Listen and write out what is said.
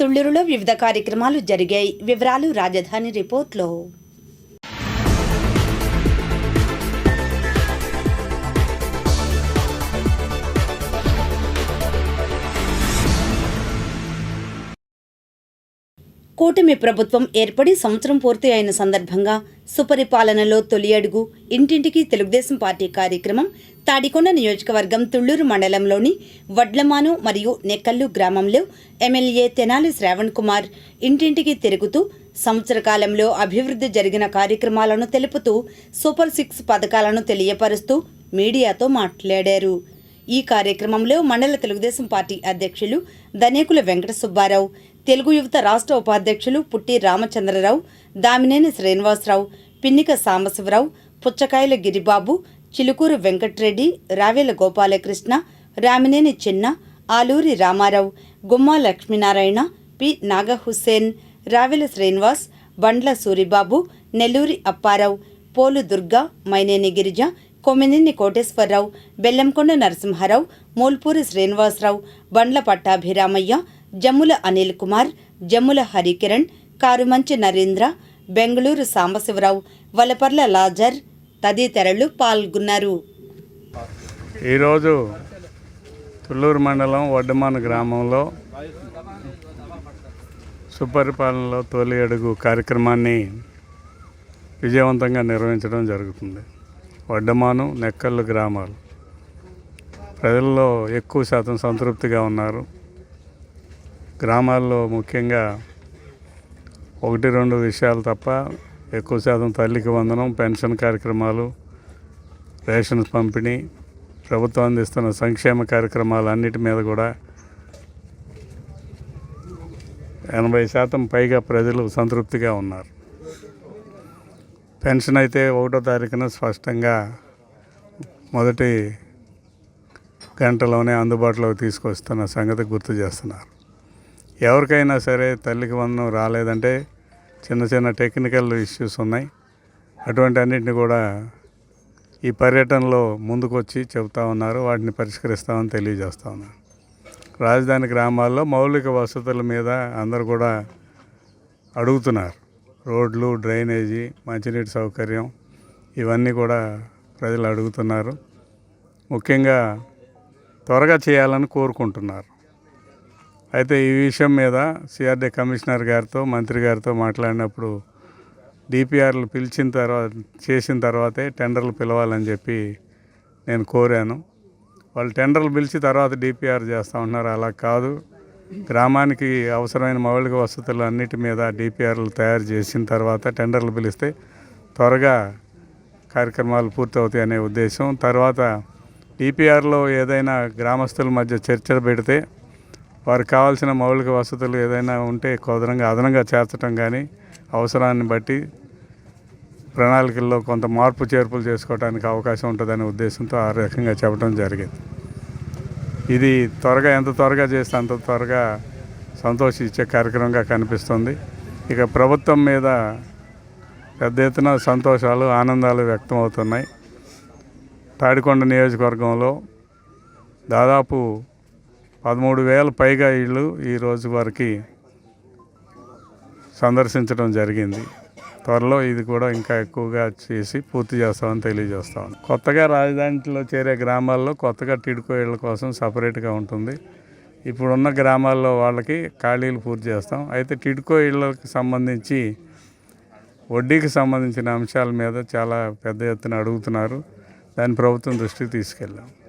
తుళ్ళూరులో వివిధ కార్యక్రమాలు జరిగాయి. వివరాలు రాజధాని రిపోర్ట్లో. కూటమి ప్రభుత్వం ఏర్పడి సంవత్సరం పూర్తి అయిన సందర్భంగా సుపరిపాలనలో తొలి అడుగు ఇంటింటికి తెలుగుదేశం పార్టీ కార్యక్రమం తాడికొండ నియోజకవర్గం తుళ్ళూరు మండలంలోని వడ్లమాను మరియు నెక్కల్లు గ్రామంలో ఎమ్మెల్యే తెనాలి శ్రావణ్ కుమార్ ఇంటింటికి తిరుగుతూ సంవత్సర కాలంలో అభివృద్ధి జరిగిన కార్యక్రమాలను తెలుపుతూ సూపర్ సిక్స్ పథకాలను తెలియపరుస్తూ మీడియాతో మాట్లాడారు. ఈ కార్యక్రమంలో మండల తెలుగుదేశం పార్టీ అధ్యక్షులు దనేకుల వెంకట సుబ్బారావు తెలుగు యువత రాష్ట్ర ఉపాధ్యక్షులు పుట్టి రామచంద్రరావు దామినేని శ్రీనివాసరావు పిన్నిక సాంబశివరావు పుచ్చకాయల గిరిబాబు చిలుకూరు వెంకట్రెడ్డి రావేల గోపాలకృష్ణ రామినేని చిన్న ఆలూరి రామారావు గుమ్మా లక్ష్మీనారాయణ పి నాగహుస్సేన్ రావెల శ్రీనివాస్ బండ్ల సూరిబాబు నెల్లూరి అప్పారావు పోలు దుర్గా మైనేని గిరిజ కొమ్మినేని కోటేశ్వరరావు బెల్లంకొండ నరసింహారావు మూల్పూరి శ్రీనివాసరావు బండ్ల పట్టాభిరామయ్య జమ్ముల అనిల్ కుమార్ జమ్ముల హరికిరణ్ కారుమంచి నరేంద్ర బెంగళూరు సాంబశివరావు వలపర్ల లాజర్ తదితరులు పాల్గొన్నారు. ఈరోజు తుళ్ళూరు మండలం వడ్డమాన గ్రామంలో సుపరిపాలనలో తొలి అడుగు కార్యక్రమాన్ని విజయవంతంగా నిర్వహించడం జరుగుతుంది. వడ్డమాను నెక్కల్లు గ్రామాలు. ప్రజల్లో ఎక్కువ శాతం సంతృప్తిగా ఉన్నారు. గ్రామాల్లో ముఖ్యంగా ఒకటి రెండు విషయాలు తప్ప ఎక్కువ శాతం తల్లికి వందనం పెన్షన్ కార్యక్రమాలు రేషన్ పంపిణీ ప్రభుత్వం అందిస్తున్న సంక్షేమ కార్యక్రమాలు అన్నిటి మీద కూడా ఎనభై శాతం పైగా ప్రజలు సంతృప్తిగా ఉన్నారు. పెన్షన్ అయితే ఒకటో తారీఖున స్పష్టంగా మొదటి గంటలోనే అందుబాటులోకి తీసుకొస్తున్న సంగతి గుర్తు చేస్తున్నారు. ఎవరికైనా సరే తల్లికి వందనం రాలేదంటే చిన్న చిన్న టెక్నికల్ ఇష్యూస్ ఉన్నాయి. అటువంటి అన్నింటిని కూడా ఈ పర్యటనలో ముందుకొచ్చి చెబుతా ఉన్నారు వాటిని పరిష్కరిస్తామని తెలియజేస్తా ఉన్నారు. రాజధాని గ్రామాల్లో మౌలిక వసతుల మీద అందరు కూడా అడుగుతున్నారు. రోడ్లు డ్రైనేజీ మంచినీటి సౌకర్యం ఇవన్నీ కూడా ప్రజలు అడుగుతున్నారు. ముఖ్యంగా త్వరగా చేయాలని కోరుకుంటున్నారు. అయితే ఈ విషయం మీద సిఆర్డీ కమిషనర్ గారితో మంత్రి గారితో మాట్లాడినప్పుడు డిపిఆర్లు పిలిచిన తర్వాత చేసిన తర్వాతే టెండర్లు పిలవాలని చెప్పి నేను కోరాను. వాళ్ళు టెండర్లు పిలిచి తర్వాత డిపిఆర్ చేస్తూ ఉంటున్నారు. అలా కాదు. గ్రామానికి అవసరమైన మౌలిక వసతులు అన్నిటి మీద డిపిఆర్లు తయారు చేసిన తర్వాత టెండర్లు పిలిస్తే త్వరగా కార్యక్రమాలు పూర్తవుతాయి అనే ఉద్దేశం. తర్వాత డిపిఆర్లో ఏదైనా గ్రామస్తుల మధ్య చర్చలు పెడితే వారికి కావాల్సిన మౌలిక వసతులు ఏదైనా ఉంటే కుదరంగా అదనంగా చేర్చడం కానీ అవసరాన్ని బట్టి ప్రణాళికల్లో కొంత మార్పు చేర్పులు చేసుకోవడానికి అవకాశం ఉంటుందనే ఉద్దేశంతో ఆ రకంగా చెప్పడం జరిగింది. ఇది త్వరగా ఎంత త్వరగా చేస్తే అంత త్వరగా సంతోషించే కార్యక్రమంగా కనిపిస్తుంది. ఇక ప్రభుత్వం మీద పెద్ద ఎత్తున సంతోషాలు ఆనందాలు వ్యక్తమవుతున్నాయి. తాడికొండ నియోజకవర్గంలో దాదాపు పదమూడు వేల పైగా ఇళ్ళు ఈ రోజు వరకు సందర్శించడం జరిగింది. త్వరలో ఇది కూడా ఇంకా ఎక్కువగా చేసి పూర్తి చేస్తామని తెలియజేస్తాం. కొత్తగా రాజధానిలో చేరే గ్రామాల్లో కొత్తగా టిడ్కో ఇళ్ళ కోసం సపరేట్గా ఉంటుంది. ఇప్పుడున్న గ్రామాల్లో వాళ్ళకి ఖాళీలు పూర్తి చేస్తాం. అయితే టిడ్కో ఇళ్ళకి సంబంధించి వడ్డీకి సంబంధించిన అంశాల మీద చాలా పెద్ద ఎత్తున అడుగుతున్నారు. దాన్ని ప్రభుత్వం దృష్టికి తీసుకెళ్ళాం